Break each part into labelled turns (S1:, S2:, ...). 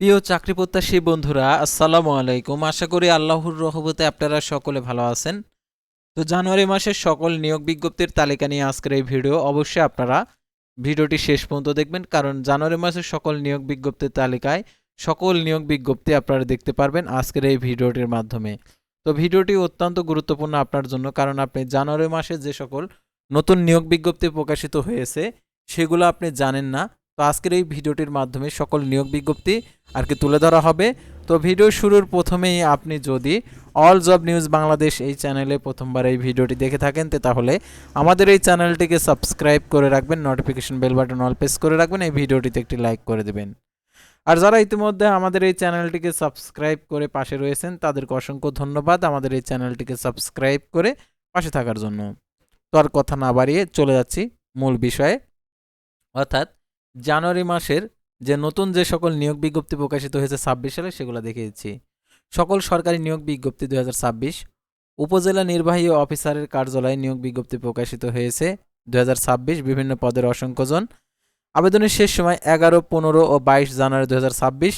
S1: প্রিয় চাকরি প্রত্যাশী বন্ধুরা, আসসালামু আলাইকুম। আশা করি আল্লাহর রহমতে আপনারা সকলে ভালো আছেন। তো জানুয়ারি মাসের সকল নিয়োগ বিজ্ঞপ্তির তালিকা নিয়ে আজকের এই ভিডিও অবশ্যই আপনারা ভিডিওটি শেষ পর্যন্ত দেখবেন, কারণ জানুয়ারি মাসের সকল নিয়োগ বিজ্ঞপ্তির তালিকায় সকল নিয়োগ বিজ্ঞপ্তি আপনারা দেখতে পারবেন আজকের এই ভিডিওটির মাধ্যমে। তো ভিডিওটি অত্যন্ত গুরুত্বপূর্ণ আপনার জন্য, কারণ আপনি জানুয়ারি মাসে যে সকল নতুন নিয়োগ বিজ্ঞপ্তি প্রকাশিত হয়েছে, সেগুলো আপনি জানেন না। তো আজকের এই ভিডিওটির মাধ্যমে সকল নিয়োগ বিজ্ঞপ্তি আর কি তুলে ধরা হবে। তো ভিডিও শুরুর প্রথমেই আপনি যদি অল জব নিউজ বাংলাদেশ এই চ্যানেলে প্রথমবার এই ভিডিওটি দেখে থাকেন তাহলে আমাদের এই চ্যানেলটিকে সাবস্ক্রাইব করে রাখবেন notification bell button all press করে রাখবেন, এই ভিডিওটিতে একটি লাইক করে দেবেন। আর যারা ইতিমধ্যে আমাদের এই চ্যানেলটিকে সাবস্ক্রাইব করে পাশে রয়েছেন, তাদেরকে অসংখ্য ধন্যবাদ আমাদের এই চ্যানেলটিকে সাবস্ক্রাইব করে পাশে থাকার জন্য। তো আর কথা না বাড়িয়ে চলে যাচ্ছি মূল বিষয়ে। অর্থাৎ জানুয়ারি মাসের যে নতুন যে সকল নিয়োগ বিজ্ঞপ্তি প্রকাশিত হয়েছে ছাব্বিশ সালে, সেগুলো দেখে দিচ্ছি সকল সরকারি নিয়োগ বিজ্ঞপ্তি দুই হাজার ছাব্বিশ, উপজেলা নির্বাহী অফিসারের কার্যালয়ে নিয়োগ বিজ্ঞপ্তি প্রকাশিত হয়েছে দু হাজার ছাব্বিশ, বিভিন্ন পদের অসংখ্যজন। আবেদনের শেষ সময় এগারো, পনেরো ও বাইশ জানুয়ারি দু হাজার ছাব্বিশ,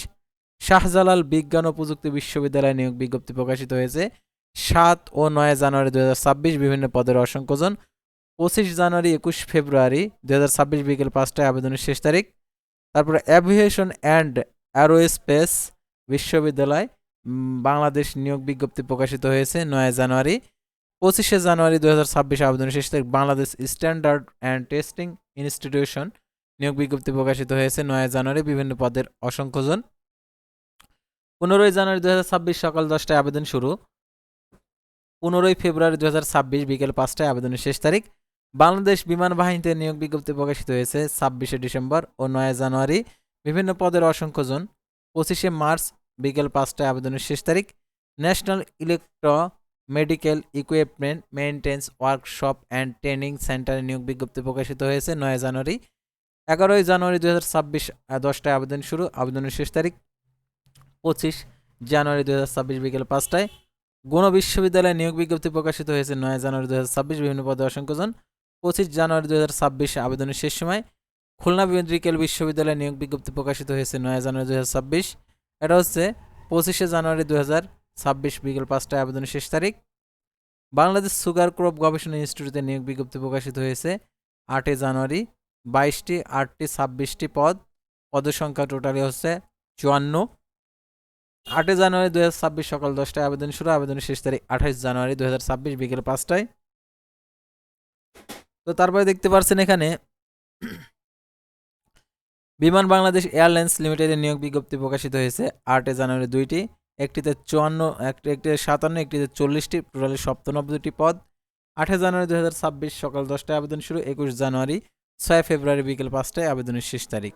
S1: শাহজালাল বিজ্ঞান ও প্রযুক্তি বিশ্ববিদ্যালয়ে নিয়োগ বিজ্ঞপ্তি প্রকাশিত হয়েছে সাত ও নয় জানুয়ারি দু হাজার ছাব্বিশ, বিভিন্ন পদের অসংখ্যজন। পঁচিশ জানুয়ারি, একুশ ফেব্রুয়ারি দু হাজার ছাব্বিশ বিকেল পাঁচটায় আবেদনের শেষ তারিখ। তারপরে অ্যাভিয়েশন অ্যান্ড অ্যারোস্পেস বিশ্ববিদ্যালয় বাংলাদেশ নিয়োগ বিজ্ঞপ্তি প্রকাশিত হয়েছে নয় জানুয়ারি, পঁচিশে জানুয়ারি দু হাজার ছাব্বিশে আবেদনের শেষ তারিখ। Bangladesh standard and testing institution নিয়োগ বিজ্ঞপ্তি প্রকাশিত হয়েছে নয় জানুয়ারি, বিভিন্ন পদের অসংখ্যজন। পনেরোই জানুয়ারি দু হাজার ছাব্বিশ সকাল দশটায় আবেদন শুরু। পনেরোই ফেব্রুয়ারি দু হাজার ছাব্বিশ বিকেল পাঁচটায় আবেদনের শেষ তারিখ। বাংলাদেশ বিমান বাহিনীতে নিয়োগ বিজ্ঞপ্তি প্রকাশিত হয়েছে ছাব্বিশে ডিসেম্বর ও নয় জানুয়ারি বিভিন্ন পদের অসংখ্য অসংখ্যজন পঁচিশে মার্চ বিকেল পাঁচটায় আবেদনের শেষ তারিখ। National electro medical equipment maintenance workshop and training সেন্টারে নিয়োগ বিজ্ঞপ্তি প্রকাশিত হয়েছে নয় জানুয়ারি। এগারোই জানুয়ারি দু হাজার ছাব্বিশ দশটায় আবেদন শুরু, আবেদনের শেষ তারিখ পঁচিশ জানুয়ারি দু হাজার ছাব্বিশ বিকেল পাঁচটায়। গণ বিশ্ববিদ্যালয়ে নিয়োগ বিজ্ঞপ্তি প্রকাশিত হয়েছে নয় জানুয়ারি দু হাজার ছাব্বিশ, বিভিন্ন পদে অসংখ্যজন পঁচিশ জানুয়ারি দু হাজার ছাব্বিশে আবেদনের শেষ সময় খুলনা মেডিকেল বিশ্ববিদ্যালয়ে নিয়োগ বিজ্ঞপ্তি প্রকাশিত হয়েছে নয় জানুয়ারি দু হাজার ছাব্বিশ। এটা হচ্ছে পঁচিশে জানুয়ারি দু হাজার ছাব্বিশ বিকেল পাঁচটায় আবেদনের শেষ তারিখ। বাংলাদেশ সুগার ক্রপ গবেষণা ইনস্টিটিউটে নিয়োগ বিজ্ঞপ্তি প্রকাশিত হয়েছে আটই জানুয়ারি, বাইশটি, আটটি, ছাব্বিশটি পদ। পদের সংখ্যা টোটালি হচ্ছে চুয়ান্ন। আটই জানুয়ারি দু হাজার ছাব্বিশ সকাল দশটায় আবেদন শুরু, আবেদনের শেষ তারিখ আঠাশ জানুয়ারি দু হাজার ছাব্বিশ বিকেল পাঁচটায়। তো তারপরে দেখতে পাচ্ছেন এখানে বিমান বাংলাদেশ এয়ারলাইন্স লিমিটেডের নিয়োগ বিজ্ঞপ্তি প্রকাশিত হয়েছে আটই জানুয়ারি দুইটি, একটিতে চুয়ান্ন, একটি, একটিতে সাতান্ন, একটিতে চল্লিশটি, টোটালি সপ্তানব্বইটি পদ। আঠাশ জানুয়ারি দু হাজার ছাব্বিশ সকাল দশটায় আবেদন শুরু, একুশ জানুয়ারি ছয় ফেব্রুয়ারি বিকেল পাঁচটায় আবেদনের শেষ তারিখ।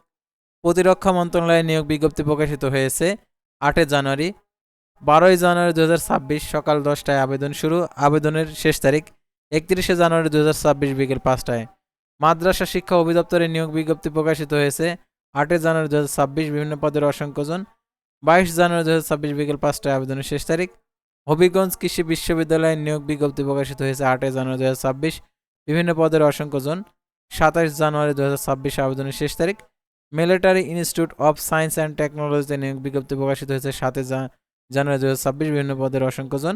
S1: প্রতিরক্ষা মন্ত্রণালয়ে নিয়োগ বিজ্ঞপ্তি প্রকাশিত হয়েছে আটই জানুয়ারি, বারোই জানুয়ারি দু হাজার ছাব্বিশ সকাল দশটায় আবেদন শুরু, আবেদনের শেষ তারিখ একত্রিশে জানুয়ারি দু হাজার ছাব্বিশ বিকেল পাঁচটায় মাদ্রাসা শিক্ষা অধিদপ্তরের নিয়োগ বিজ্ঞপ্তি প্রকাশিত হয়েছে। আটই জানুয়ারি দু হাজার ছাব্বিশ বিভিন্ন পদের অসংখ্যজন বাইশ জানুয়ারি দু ছাব্বিশ বিকেল পাঁচটায় আবেদনের শেষ তারিখ। হবিগঞ্জ কৃষি বিশ্ববিদ্যালয়ের নিয়োগ বিজ্ঞপ্তি প্রকাশিত হয়েছে আটই জানুয়ারি দু হাজার ছাব্বিশ। বিভিন্ন পদের অসংখ্যজন সাতাশ জানুয়ারি দু হাজার ছাব্বিশ আবেদনের শেষ তারিখ। Military institute of science and টেকনোলজিতে নিয়োগ বিজ্ঞপ্তি প্রকাশিত হয়েছে সাতই জানুয়ারি দু হাজার ছাব্বিশ। বিভিন্ন পদের অসংখ্যজন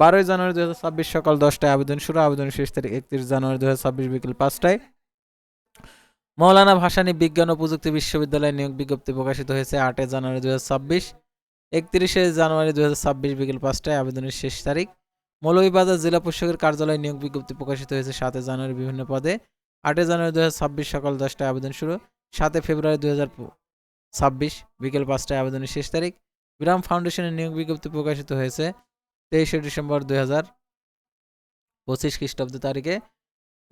S1: বারোই জানুয়ারি দু হাজার ছাব্বিশ সকাল দশটায় আবেদন শুরু। আবেদন শেষ তারিখ একত্রিশ জানুয়ারি দু হাজার ছাব্বিশ বিকেল পাঁচটায়। মৌলানা ভাসানী বিজ্ঞান ও প্রযুক্তি বিশ্ববিদ্যালয়ে নিয়োগ বিজ্ঞপ্তি প্রকাশিত হয়েছে আটই জানুয়ারি দু হাজার ছাব্বিশ। একত্রিশে জানুয়ারি দু হাজার ছাব্বিশ বিকেল পাঁচটায় আবেদনের শেষ তারিখ। মৌলভীবাজার জেলা প্রশাসকের কার্যালয়ে নিয়োগ বিজ্ঞপ্তি প্রকাশিত হয়েছে সাতই জানুয়ারি বিভিন্ন পদে। আটই জানুয়ারি দু হাজার ছাব্বিশ সকাল দশটায় আবেদন শুরু। সাতই ফেব্রুয়ারি দু হাজার ছাব্বিশ বিকেল পাঁচটায় আবেদনের শেষ তারিখ। বিরাম ফাউন্ডেশনের নিয়োগ বিজ্ঞপ্তি প্রকাশিত হয়েছে তেইশে ডিসেম্বর দুই হাজার পঁচিশ খ্রিস্টাব্দ তারিখে,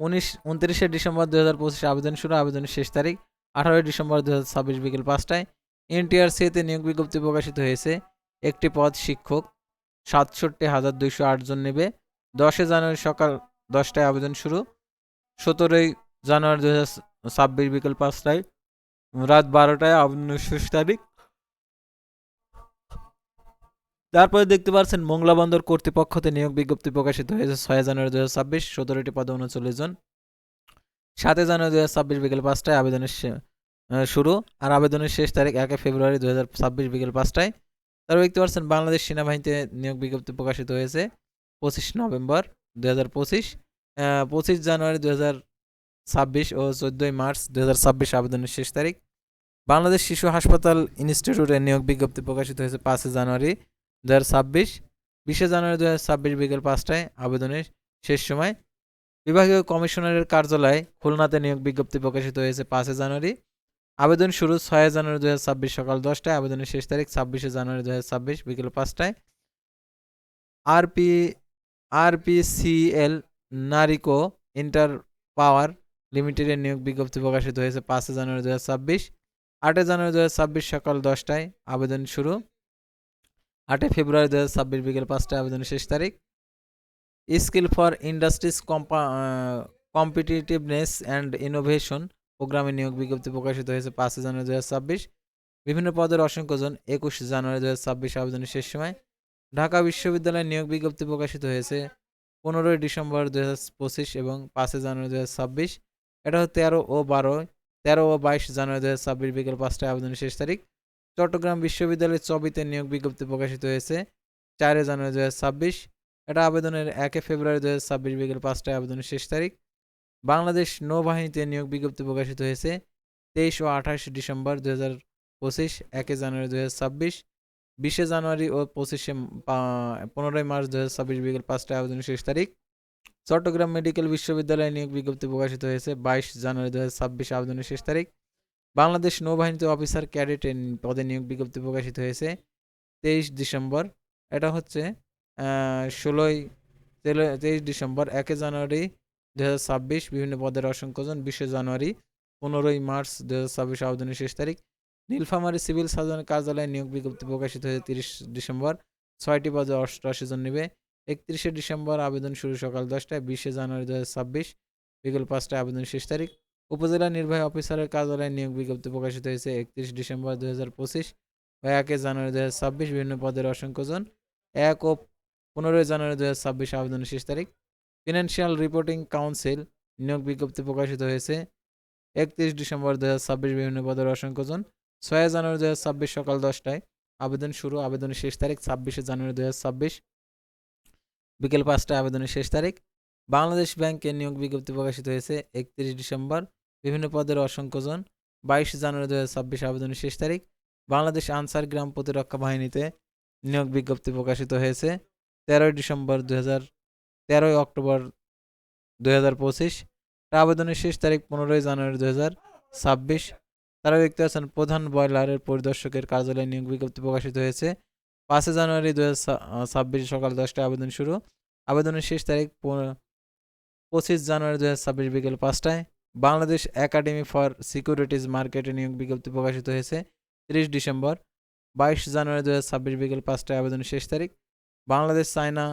S1: উনিশ, উনত্রিশে ডিসেম্বর দু হাজার পঁচিশে আবেদন শুরু, আবেদনের শেষ তারিখ আঠারোই ডিসেম্বর দু হাজার ছাব্বিশ বিকেল পাঁচটায়। এনটিআরসিতে নিয়োগ বিজ্ঞপ্তি প্রকাশিত হয়েছে। একটি পদ শিক্ষক, সাতষট্টি হাজার দুইশো আটজন নেবে। দশই জানুয়ারি সকাল দশটায় আবেদন শুরু। সতেরোই জানুয়ারি দু হাজার ছাব্বিশ বিকেল পাঁচটায়, রাত বারোটায় আবেদনের শেষ তারিখ। তারপরে দেখতে পাচ্ছেন মোংলা বন্দর কর্তৃপক্ষতে নিয়োগ বিজ্ঞপ্তি প্রকাশিত হয়েছে ছয় জানুয়ারি দু হাজার ছাব্বিশ, সতেরোটি পদে উনচল্লিশ জন। সাতই জানুয়ারি দু হাজার ছাব্বিশ বিকেল পাঁচটায় আবেদনের শুরু। আর আবেদনের শেষ তারিখ এক ফেব্রুয়ারি দু হাজার ছাব্বিশ বিকেল পাঁচটায়। তারপর দেখতে পাচ্ছেন বাংলাদেশ সেনাবাহিনীতে নিয়োগ বিজ্ঞপ্তি প্রকাশিত হয়েছে পঁচিশ নভেম্বর দু হাজার পঁচিশ পঁচিশ জানুয়ারি দু হাজার ছাব্বিশ ও চোদ্দোই মার্চ দু হাজার ছাব্বিশ আবেদনের শেষ তারিখ। বাংলাদেশ শিশু হাসপাতাল ইনস্টিটিউটে নিয়োগ বিজ্ঞপ্তি প্রকাশিত হয়েছে পাঁচই জানুয়ারি দু হাজার ছাব্বিশ, বিশে জানুয়ারি দু হাজার ছাব্বিশ বিকেল পাঁচটায় আবেদনের শেষ সময়। বিভাগীয় কমিশনারের কার্যালয়ে খুলনাতে নিয়োগ বিজ্ঞপ্তি প্রকাশিত হয়েছে পাঁচই জানুয়ারি। আবেদন শুরু ছয় জানুয়ারি দু হাজার ছাব্বিশ সকাল দশটায়, আবেদনের শেষ তারিখ ছাব্বিশে জানুয়ারি দু হাজার ছাব্বিশ বিকেল পাঁচটায়। আরপি, আরপিসিএল নারিকো ইন্টার পাওয়ার লিমিটেডের নিয়োগ বিজ্ঞপ্তি প্রকাশিত হয়েছে পাঁচই জানুয়ারি দু হাজার ছাব্বিশ। আটই জানুয়ারি দু হাজার ছাব্বিশ সকাল দশটায় আবেদন শুরু। আটই ফেব্রুয়ারি দু হাজার ছাব্বিশ বিকেল পাঁচটায় আবেদনের শেষ তারিখ। Skill for industries competitiveness and innovation প্রোগ্রামে নিয়োগ বিজ্ঞপ্তি প্রকাশিত হয়েছে পাঁচই জানুয়ারি দু হাজার ছাব্বিশ। বিভিন্ন পদের অসংখ্য জন একুশ জানুয়ারি দু হাজার ছাব্বিশ আবেদনের শেষ সময়। ঢাকা বিশ্ববিদ্যালয়ের নিয়োগ বিজ্ঞপ্তি প্রকাশিত হয়েছে পনেরোই ডিসেম্বর দু হাজার পঁচিশ এবং পাঁচই জানুয়ারি দু হাজার ছাব্বিশ। এটা তেরো ও বারো, তেরো ও বাইশ জানুয়ারি দু হাজার ছাব্বিশ বিকেল পাঁচটায় আবেদনের শেষ তারিখ। চট্টগ্রাম বিশ্ববিদ্যালয়ের চবিতে নিয়োগ বিজ্ঞপ্তি প্রকাশিত হয়েছে চারই জানুয়ারি দু হাজার ছাব্বিশ। এটা আবেদনের একে ফেব্রুয়ারি দু হাজার ছাব্বিশ বিকেল পাঁচটায় আবেদনের শেষ তারিখ। বাংলাদেশ নৌবাহিনীতে নিয়োগ বিজ্ঞপ্তি প্রকাশিত হয়েছে তেইশ ও আঠাশ ডিসেম্বর দু হাজার পঁচিশ, একে জানুয়ারি দু হাজার ছাব্বিশ। বিশে জানুয়ারি ও পঁচিশে পনেরোই মার্চ দু হাজার ছাব্বিশ বিকেল পাঁচটায় আবেদনের শেষ তারিখ। চট্টগ্রাম মেডিকেল বিশ্ববিদ্যালয়ে নিয়োগ বিজ্ঞপ্তি প্রকাশিত হয়েছে বাইশ জানুয়ারি দু হাজার ছাব্বিশ আবেদনের শেষ তারিখ। বাংলাদেশ নৌবাহিনীতে অফিসার ক্যাডেট পদে নিয়োগ বিজ্ঞপ্তি প্রকাশিত হয়েছে তেইশ ডিসেম্বর। এটা হচ্ছে ষোলোই তেইশ ডিসেম্বর, একে জানুয়ারি দু হাজার ছাব্বিশ, বিভিন্ন পদের অসংখ্যজন, বিশে জানুয়ারি পনেরোই মার্চ দু হাজার ছাব্বিশ, আবেদনের শেষ তারিখ। নীলফামারী সিভিল সার্জনের কার্যালয়ে নিয়োগ বিজ্ঞপ্তি প্রকাশিত হয়েছে তিরিশ ডিসেম্বর, ছয়টি পদে অষ্টআশি জন নেবে। একত্রিশে ডিসেম্বর আবেদন শুরু সকাল দশটায়, বিশে জানুয়ারি দু হাজার ছাব্বিশ, বিকেল পাঁচটায় আবেদন শেষ তারিখ। উপজেলা নির্বাহী অফিসারের কার্যালয়ে নিয়োগ বিজ্ঞপ্তি প্রকাশিত হয়েছে একত্রিশ ডিসেম্বর দু হাজার পঁচিশ ও একে জানুয়ারি দু হাজার ছাব্বিশ বিভিন্ন পদের অসংখ্যজন এক ও পনেরোই জানুয়ারি দু হাজার ছাব্বিশ আবেদনের শেষ তারিখ। ফিনান্সিয়াল রিপোর্টিং কাউন্সিল নিয়োগ বিজ্ঞপ্তি প্রকাশিত হয়েছে একত্রিশ ডিসেম্বর দু হাজার ছাব্বিশ বিভিন্ন পদের অসংখ্যজন ছয় জানুয়ারি দু হাজার ছাব্বিশ সকাল দশটায় আবেদন শুরু, আবেদনের শেষ তারিখ ছাব্বিশে জানুয়ারি দু হাজার ছাব্বিশ। বিকেল পাঁচটায় আবেদনের শেষ তারিখ। বাংলাদেশ ব্যাংকে নিয়োগ বিজ্ঞপ্তি প্রকাশিত হয়েছে একত্রিশ ডিসেম্বর। বিভিন্ন পদের অসংখ্যজন বাইশ জানুয়ারি দু হাজার ছাব্বিশ আবেদনের শেষ তারিখ। বাংলাদেশ আনসার গ্রাম প্রতিরক্ষা বাহিনীতে নিয়োগ বিজ্ঞপ্তি প্রকাশিত হয়েছে তেরোই ডিসেম্বর দু হাজার তেরোই অক্টোবর দু হাজার পঁচিশ। আবেদনের শেষ তারিখ পনেরোই জানুয়ারি দু হাজার ছাব্বিশ। তারা দেখতে পাচ্ছেন প্রধান বয়লারের পরিদর্শকের কার্যালয়ে নিয়োগ বিজ্ঞপ্তি প্রকাশিত হয়েছে। পাঁচই জানুয়ারি দু হাজার ছাব্বিশ সকাল দশটায় আবেদন শুরু। আবেদনের শেষ তারিখ পঁচিশ জানুয়ারি দু হাজার ছাব্বিশ বিকেল পাঁচটায় বাংলাদেশ একাডেমি ফর সিকিউরিটিজ মার্কেটে নিয়োগ বিজ্ঞপ্তি প্রকাশিত হয়েছে তিরিশ ডিসেম্বর, বাইশ জানুয়ারি দু হাজার ছাব্বিশ বিকেল পাঁচটায় আবেদনের শেষ তারিখ। Bangladesh China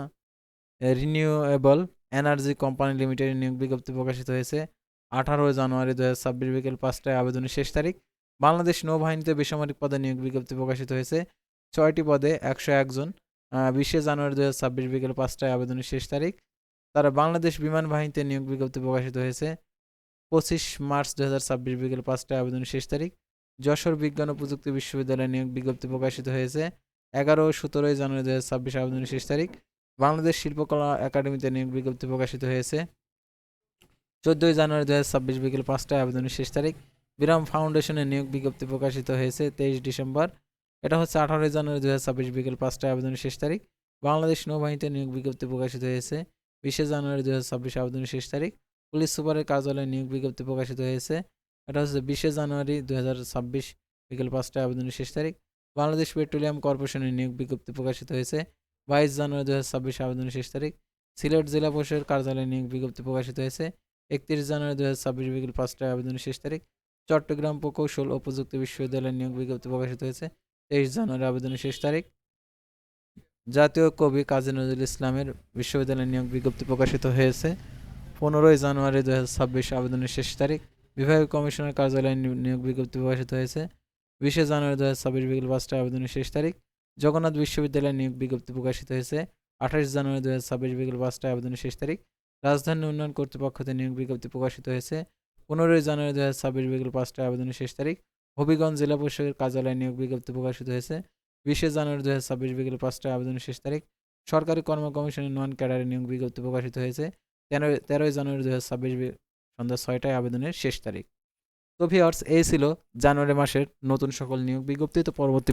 S1: renewable energy company লিমিটেডের নিয়োগ বিজ্ঞপ্তি প্রকাশিত হয়েছে আঠারোই জানুয়ারি দু হাজার ছাব্বিশ বিকেল পাঁচটায় আবেদনের শেষ তারিখ। বাংলাদেশ নৌবাহিনীতে বেসামরিক পদে নিয়োগ বিজ্ঞপ্তি প্রকাশিত হয়েছে ছয়টি পদে একশো একজন বিশে জানুয়ারি দু হাজার ছাব্বিশ বিকেল পাঁচটায় আবেদনের শেষ তারিখ। তারা বাংলাদেশ বিমান বাহিনীতে নিয়োগ বিজ্ঞপ্তি প্রকাশিত হয়েছে। পঁচিশ মার্চ দু হাজার ছাব্বিশ বিকেল পাঁচটায় আবেদনের শেষ তারিখ। যশোর বিজ্ঞান ও প্রযুক্তি বিশ্ববিদ্যালয়ে নিয়োগ বিজ্ঞপ্তি প্রকাশিত হয়েছে। এগারো ও সতেরোই জানুয়ারি দু হাজার ছাব্বিশ আবেদনের শেষ তারিখ। বাংলাদেশ শিল্পকলা একাডেমিতে নিয়োগ বিজ্ঞপ্তি প্রকাশিত হয়েছে। চোদ্দোই জানুয়ারি দু হাজার ছাব্বিশ বিকেল পাঁচটায় আবেদনের শেষ তারিখ। বিরাম ফাউন্ডেশনের নিয়োগ বিজ্ঞপ্তি প্রকাশিত হয়েছে তেইশ ডিসেম্বর। এটা হচ্ছে আঠারোই জানুয়ারি দু হাজার ছাব্বিশ বিকেল পাঁচটায় আবেদনের শেষ তারিখ। বাংলাদেশ নৌবাহিনীতে নিয়োগ বিজ্ঞপ্তি প্রকাশিত হয়েছে। বিশে জানুয়ারি দু হাজার ছাব্বিশ আবেদনের শেষ তারিখ। পুলিশ সুপারের কার্যালয়ে নিয়োগ বিজ্ঞপ্তি প্রকাশিত হয়েছে। এটা হচ্ছে বিশে জানুয়ারি দু হাজার ছাব্বিশ বিকেল পাঁচটায় আবেদনের শেষ তারিখ। বাংলাদেশ পেট্রোলিয়াম কর্পোরেশনের নিয়োগ বিজ্ঞপ্তি প্রকাশিত হয়েছে। বাইশ জানুয়ারি দু হাজার ছাব্বিশ আবেদনের শেষ তারিখ। সিলেট জেলা পরিষদের কার্যালয়ে নিয়োগ বিজ্ঞপ্তি প্রকাশিত হয়েছে। একত্রিশ জানুয়ারি দু হাজার ছাব্বিশ বিকেল পাঁচটায় আবেদনের শেষ তারিখ। চট্টগ্রাম প্রকৌশল ও প্রযুক্তি বিশ্ববিদ্যালয়ের নিয়োগ বিজ্ঞপ্তি প্রকাশিত হয়েছে। তেইশ জানুয়ারি আবেদনের শেষ তারিখ। জাতীয় কবি কাজী নজরুল ইসলামের বিশ্ববিদ্যালয়ের নিয়োগ বিজ্ঞপ্তি প্রকাশিত হয়েছে। পনেরোই জানুয়ারি দু হাজার ছাব্বিশ আবেদনের শেষ তারিখ। বিভাগীয় কমিশনের কার্যালয়ে নিয়োগ বিজ্ঞপ্তি প্রকাশিত হয়েছে। বিশে জানুয়ারি দু হাজার ছাব্বিশ বিকেল পাঁচটায় আবেদনের শেষ তারিখ। জগন্নাথ বিশ্ববিদ্যালয়ের নিয়োগ বিজ্ঞপ্তি প্রকাশিত হয়েছে। আঠাশ জানুয়ারি দু হাজার ছাব্বিশ বিকেল পাঁচটায় আবেদনের শেষ তারিখ। রাজধানী উন্নয়ন কর্তৃপক্ষ নিয়োগ বিজ্ঞপ্তি প্রকাশিত হয়েছে। পনেরোই জানুয়ারি দু হাজার ছাব্বিশ বিকেল পাঁচটায় আবেদনের শেষ তারিখ। হবিগঞ্জ জেলা পরিষদের কার্যালয়ে নিয়োগ বিজ্ঞপ্তি প্রকাশিত হয়েছে। বিশে জানুয়ারি দু হাজার ছাব্বিশ বিকেল পাঁচটায় আবেদনের শেষ তারিখ। সরকারি কর্ম কমিশনের নন ক্যাডারে নিয়োগ বিজ্ঞপ্তি প্রকাশিত হয়েছে। তেরো তেরোই জানুয়ারি দু হাজার ছাব্বিশ সন্ধ্যা ছয়টায় আবেদনের শেষ তারিখ। তো ভিওর্স এই ছিল জানুয়ারি মাসের নতুন সকল নিয়োগ বিজ্ঞপ্তি। তো পরবর্তী